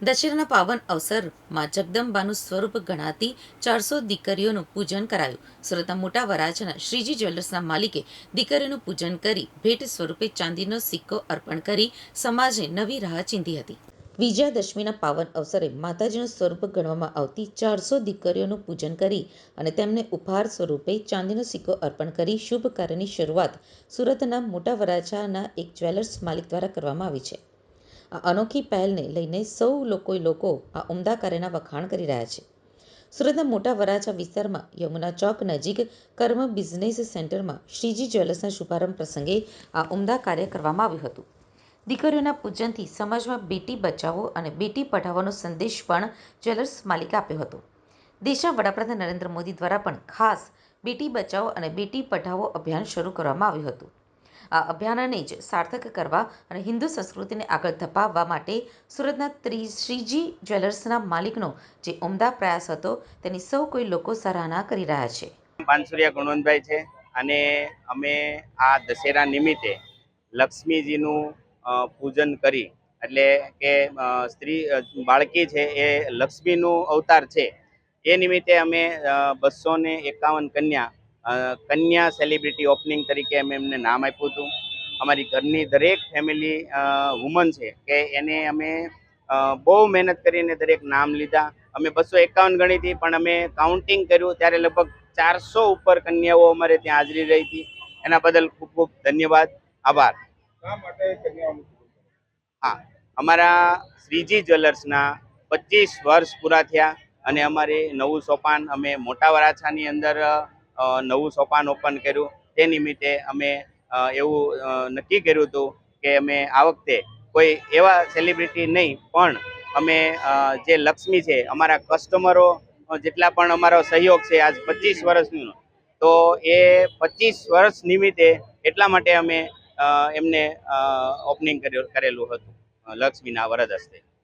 દશેરાના પાવન અવસરમાં જગદંબાનું સ્વરૂપ ગણાતી ચારસો દીકરીઓનું પૂજન કરાયું. સુરતના મોટા વરાછના શ્રીજી જ્વેલર્સના માલિકે દીકરીનું પૂજન કરી ભેટ સ્વરૂપે ચાંદીનો સિક્કો અર્પણ કરી સમાજે નવી રાહ ચીંધી હતી. વિજયાદશમીના પાવન અવસરે માતાજીનું સ્વરૂપ ગણવામાં આવતી ચારસો દીકરીઓનું પૂજન કરી અને તેમને ઉપહાર સ્વરૂપે ચાંદીનો સિક્કો અર્પણ કરી શુભ કાર્યની શરૂઆત સુરતના મોટા વરાછાના એક જ્વેલર્સ માલિક દ્વારા કરવામાં આવી છે. આ અનોખી પહેલને લઈને સૌ લોકો લોકો આ ઉમદા કાર્યના વખાણ કરી રહ્યા છે. સુરતના મોટા વરાછા વિસ્તારમાં યમુના ચોક નજીક કર્મ બિઝનેસ સેન્ટરમાં શ્રીજી જ્વેલર્સના શુભારંભ પ્રસંગે આ ઉમદા કાર્ય કરવામાં આવ્યું હતું. દીકરીઓના પૂજનથી સમાજમાં બેટી બચાવો અને બેટી પઢાવોનો સંદેશ પણ જ્વેલર્સ માલિકે આપ્યો હતો. દેશના વડાપ્રધાન નરેન્દ્ર મોદી દ્વારા પણ ખાસ બેટી બચાવો અને બેટી પઢાવો અભિયાન શરૂ કરવામાં આવ્યું હતું. આ અભિયાનને જ સાર્થક કરવા અને હિન્દુ સંસ્કૃતિને આગળ ધપાવવા માટે સુરતના ત્રી શ્રીજી જ્વેલર્સના માલિકનો જે ઉમદા પ્રયાસ હતો, તેની સૌ કોઈ લોકો સરાહના કરી રહ્યા છે. પાનસુરિયા ગુણવંતભાઈ છે અને અમે આ દશેરા નિમિત્તે લક્ષ્મીજીનું પૂજન કરી એટલે કે સ્ત્રી બાળકી છે એ લક્ષ્મીનું અવતાર છે. એ નિમિત્તે અમે બસો ને એકાવન કન્યા કન્યા સેલિબ્રિટી ઓપનિંગ તરીકે અમે એમને નામ આપ્યું હતું. અમારી ઘરની દરેક ફેમિલી વુમન છે કે એને અમે બહુ મહેનત કરીને દરેક નામ લીધા. અમે બસો એકાવન ગણી હતી પણ અમે કાઉન્ટિંગ કર્યું ત્યારે લગભગ ચારસો ઉપર કન્યાઓ અમારે ત્યાં હાજરી રહી હતી. એના બદલ ખૂબ ખૂબ ધન્યવાદ. આભાર? હા અમારા શ્રીજી જ્વેલર્સના પચીસ વર્ષ પૂરા થયા અને અમારે નવું સોપાન અમે મોટા વરાછાની અંદર નવું સોપાન ઓપન કર્યું. તે નિમિત્તે અમે એવું નક્કી કર્યું હતું કે અમે આ વખતે કોઈ એવા સેલિબ્રિટી નહીં, પણ અમે જે લક્ષ્મી છે, અમારા કસ્ટમરો જેટલા પણ અમારો સહયોગ છે, આજ પચીસ વર્ષનું, તો એ પચીસ વર્ષ નિમિત્તે એટલા માટે અમે એમને ઓપનિંગ કરેલું હતું લક્ષ્મીના વરદ હસ્તે.